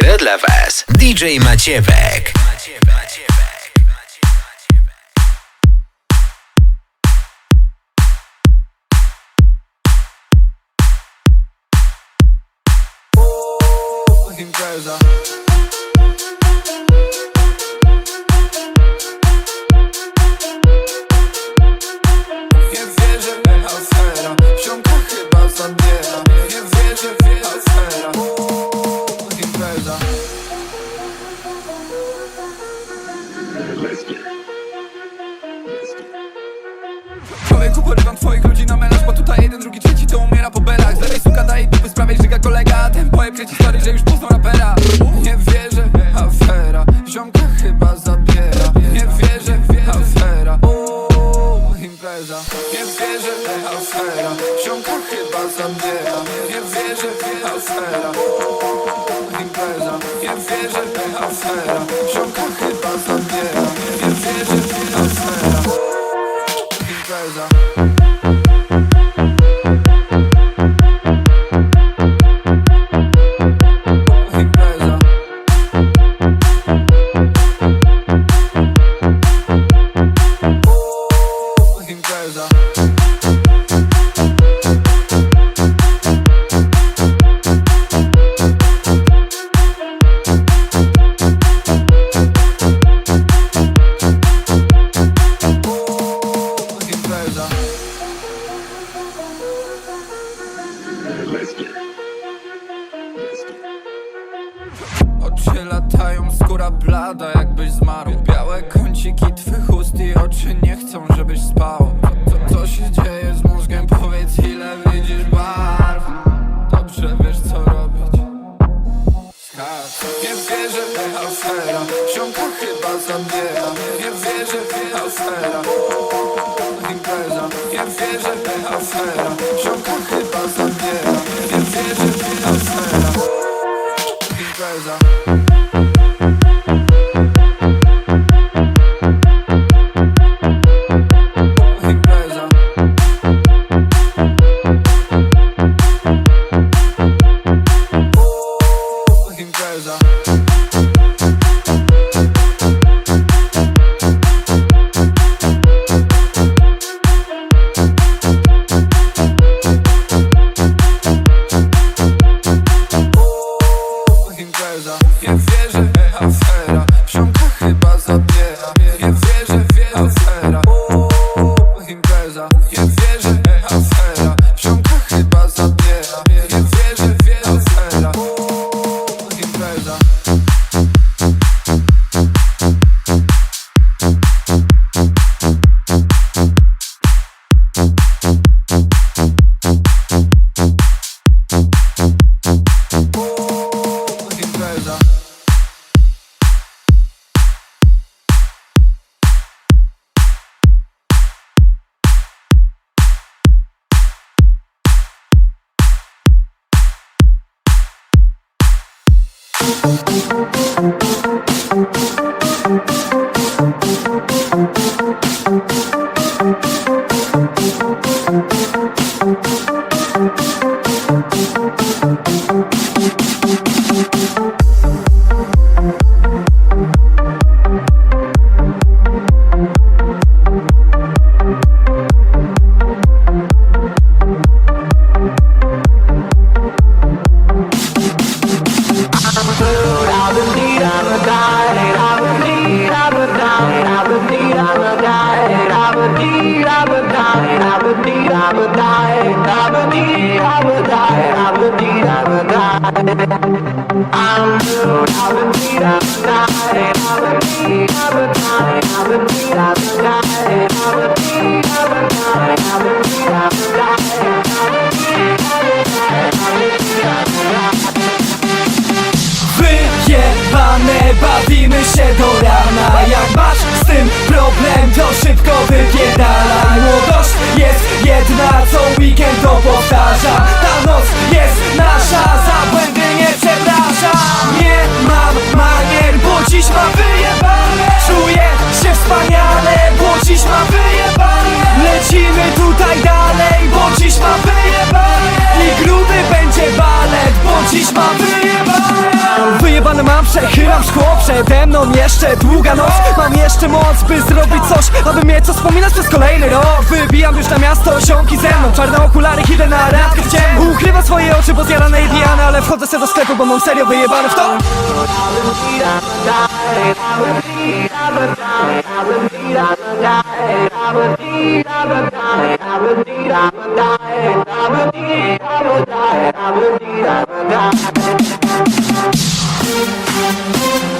gra dla Was DJ Maciewek. impreza Człowieku, porywam twoich ludzi na melanż Bo tutaj jeden, drugi, trzeci to umiera po belach. Z lewej suka daje dupy, z prawej żyga kolega Ten pojeb kręci story, że już poznał rapera Oczy latają, skóra blada jakbyś zmarł. Białe kąciki twych ust i oczy nie chcą, żebyś spał. Co, co się dzieje z mózgiem? Powiedz ile widzisz barw. Dobrze wiesz co robić. Nie wierzę w afera Siomka chyba zabiera. Nie wierzę w afera Impreza. Nie wierzę w afera Siomka chyba zabiera. Nie wierzę w afera Impreza Wyjebane, bawimy się do rana. Jak masz z jeszcze długa noc. Mam jeszcze moc, by zrobić coś Aby mieć co wspominać przez kolejny rok. Wybijam już na miasto osiągi ze mną. Czarne okulary, idę na randkę w ciemno Ukrywam swoje oczy, bo zjarane i pijane Ale wchodzę sobie do sklepu, bo mam serio wyjebane w to. Wyjebane,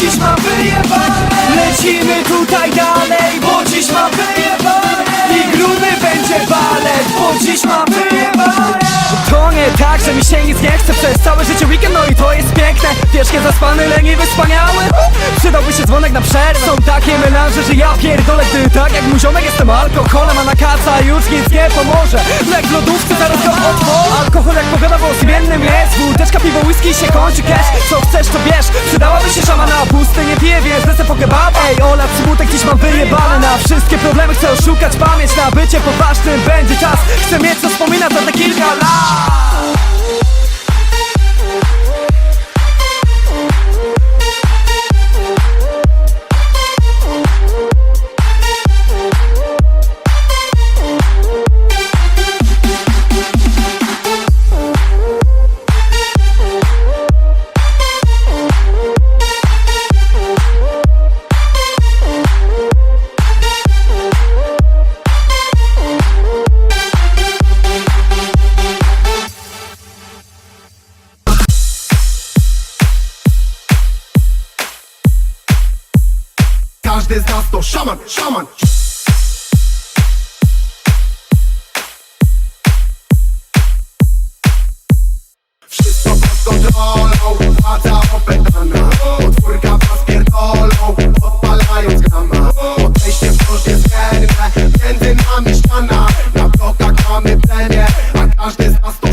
Dziś mam wyjebane. Lecimy tutaj dalej, bo dziś mam wyjebane. I gruby będzie balet, bo dziś mam wyjebane to nie tak, że mi się nic nie chce Przez całe życie weekend, no i to jest piękne. Wierzchnie zaspany, leniwy, wspaniały. Przydałby się dzwonek na przerwę. Są takie melanże, że ja pierdolę Gdy tak jak mój ziomek jestem alkoholem A na kaca już nic nie pomoże. Lek w lodówce, zaraz go otworzę Alkohol jak pogoda, bo zmiennym jest. Wódeczka, piwo, whisky, się kończy cash. Co chcesz to bierz, przydałaby się szama na pusty Nie piję, dziś mam wyjebany Na wszystkie problemy chcę oszukać pamięć Na bycie poważnym. Będzie czas Chcę mieć co wspominać za te kilka lat Każdy z nas to szaman, szaman. Wszystko pod kontrolą, władza opętana. Podwórka was pierdolą, odpalając grama. Podejście wciąż niezmienne, między nami ściana. Na blokach mamy plemię, a każdy z nas to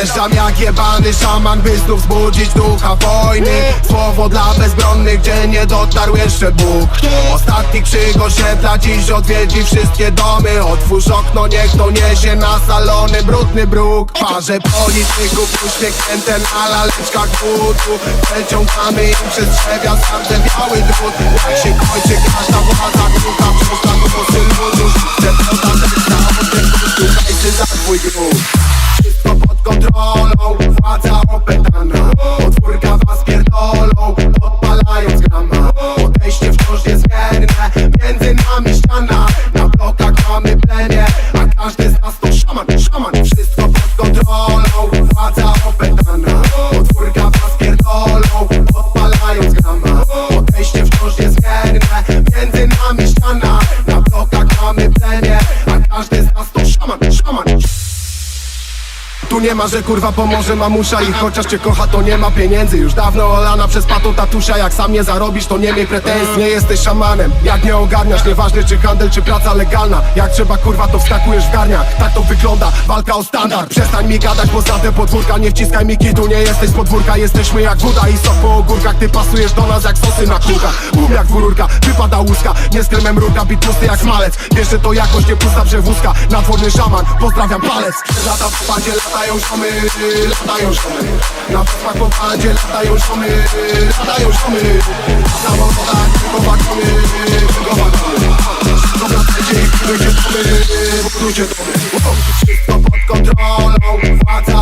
Wjeżdżam jak jebany szaman, by znów zbudzić ducha wojny. Słowo dla bezbronnych, gdzie nie dotarł jeszcze Bóg. Ostatni krzyk osiedla dziś odwiedzi wszystkie domy. Otwórz okno, niech to niesie na salony brudny bruk. Parze polityków uśmiechnięte na laleczkach budu. Przeciągamy im przez drzewia biały drut. Jak się kończy każda władza, krucha wrzuca głosy ludu Chcę podać na oddech, szukajcie za twój wszystko pod kontrolą, władza opętana nie ma, że kurwa pomoże mamusza I chociaż cię kocha, to nie ma pieniędzy. Już dawno olana przez patą tatusia Jak sam nie zarobisz, to nie miej pretensji. Nie jesteś szamanem, jak nie ogarniasz Nieważne czy handel, czy praca legalna. Jak trzeba kurwa, to wskakujesz w garniach Tak to wygląda, walka o standard. Przestań mi gadać, bo te podwórka Nie wciskaj mi kitu, nie jesteś z podwórka Jesteśmy jak woda i sok po ogórkach. Ty pasujesz do nas jak sosy na kółkach. Um jak dwururka, wypada łuska. Nie z kremem rurka, bit pusty jak smalec. Wiesz, że to jakoś nie pusta przewózka Nadworny szaman, pozdrawiam palec. Lata w padzie, latają szomy Latają szomy Na posmach po padzie, latają szomy Latają szomy Na samochodach, tylko wagony Tylko wagony Dobra, będzie, budujcie domy Budujcie domy. Wszystko pod kontrolą Władza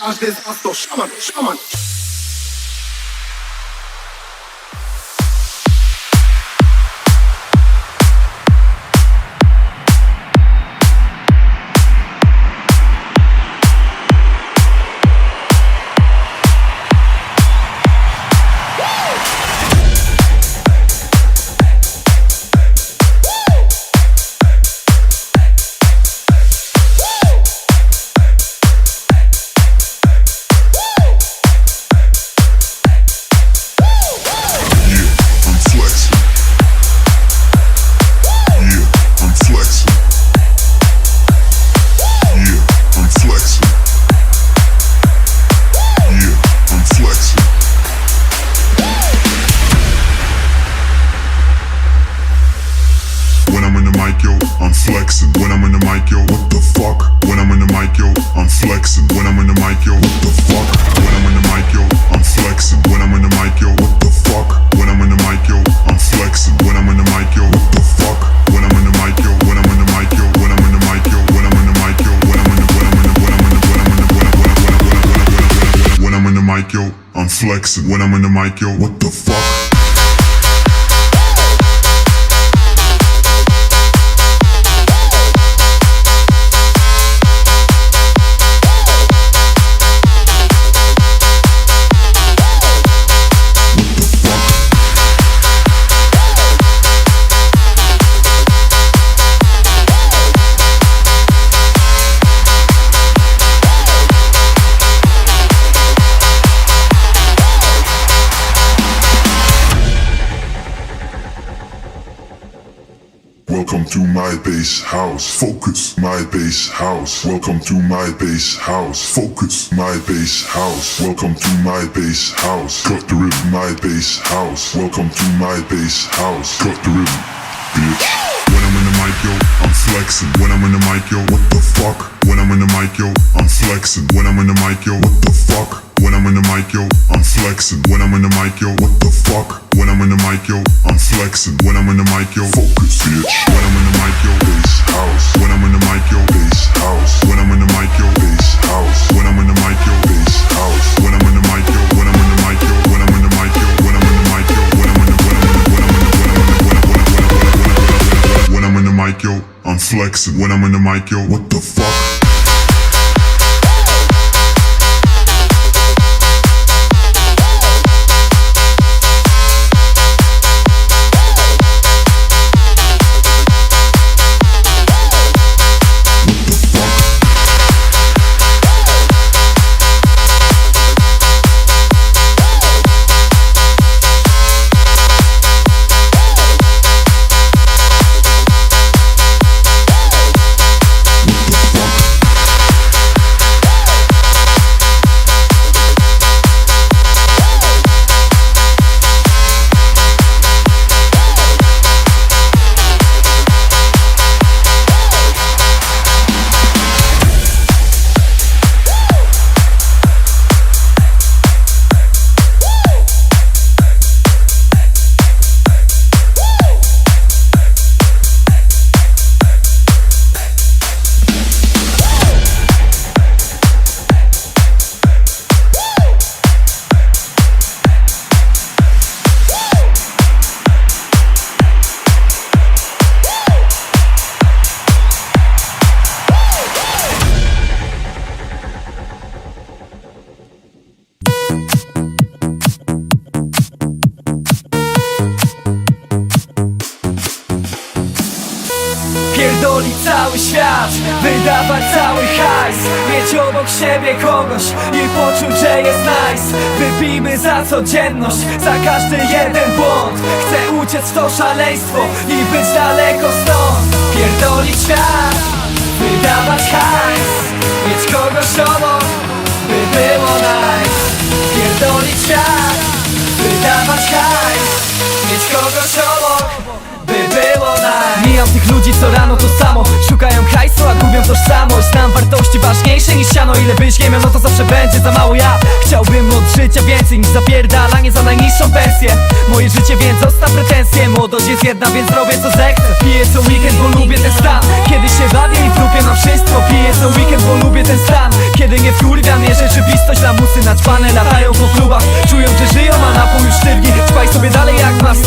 আজ দেশ আস্ত সামান্য সামান্য flexing. When I'm in the mic, yo, what the fuck? To my base house. Focus, my base house. Welcome to my base house. Focus, my base house. Welcome to my base house. Cut the rhythm, my base house. Welcome to my base house. Cut the rhythm, bitch. When I'm in the mic, yo, I'm flexing. When I'm in the mic, yo, what the fuck? When I'm in the mic, yo, I'm flexing. When I'm in the mic, yo, what the fuck? When I'm in the mic, yo, I'm flexing. When I'm in the mic, yo, what the fuck? When I'm in the mic, yo, I'm flexing. When I'm in the mic, yo, focus, bitch. When I'm in the mic, yo, bass house. When I'm in the mic, yo, bass house. When I'm in the mic, yo, bass house. When I'm in the mic, yo, bass house. When I'm in the mic, yo, when I'm in the mic, yo, when I'm in the mic, yo, when I'm in the mic, yo, when I'm in the when I'm in the mic, yo, I'm flexing. When I'm in the mic, yo, what the fuck? Świat, wydawać cały hajs Mieć obok siebie kogoś i poczuć, że jest nice. Wypijmy za codzienność, za każdy jeden błąd. Chcę uciec w to szaleństwo i być daleko stąd. Pierdolić świat, wydawać hajs Mieć kogoś obok, by było nice. Pierdolić świat, wydawać hajs Mieć kogoś obok, by było nice Mijam tych ludzi co rano to samo. Szukają hajsu, a gubią tożsamość. Znam wartości ważniejsze niż siano Ile byś nie miał, no to zawsze będzie za mało ja. Chciałbym od życia więcej niż zapierdalanie za najniższą pensję. Moje życie więc zostaw pretensje. Młodość jest jedna, więc robię co zechcę. Piję co weekend, bo lubię ten stan. Kiedy się bawię i dupie mam wszystko Piję co weekend, bo lubię ten stan. Kiedy nie wkurwia mnie rzeczywistość Lamusy naćpane latają po klubach. Czują, że żyją, a napój już sztywni. Trwaj sobie dalej jak masz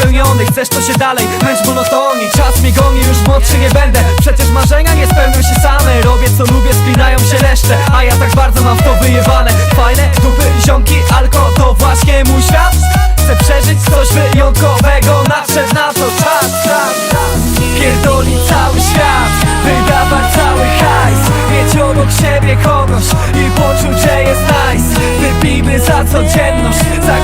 spełniony Chcesz to się dalej, męcz monotonii Czas mnie goni, już młodszy nie będę. Przecież marzenia nie spełnią się same. Robię co lubię, spinają się resztę. A ja tak bardzo mam w to wyjebane. Fajne dupy, ziomki, alko To właśnie mój świat. Chcę przeżyć coś wyjątkowego. Nadszedł na to czas, czas, czas. Pierdolić cały świat. Wydawać cały hajs. Mieć obok siebie kogoś I poczuć, że jest nice. Wypijmy za codzienność Za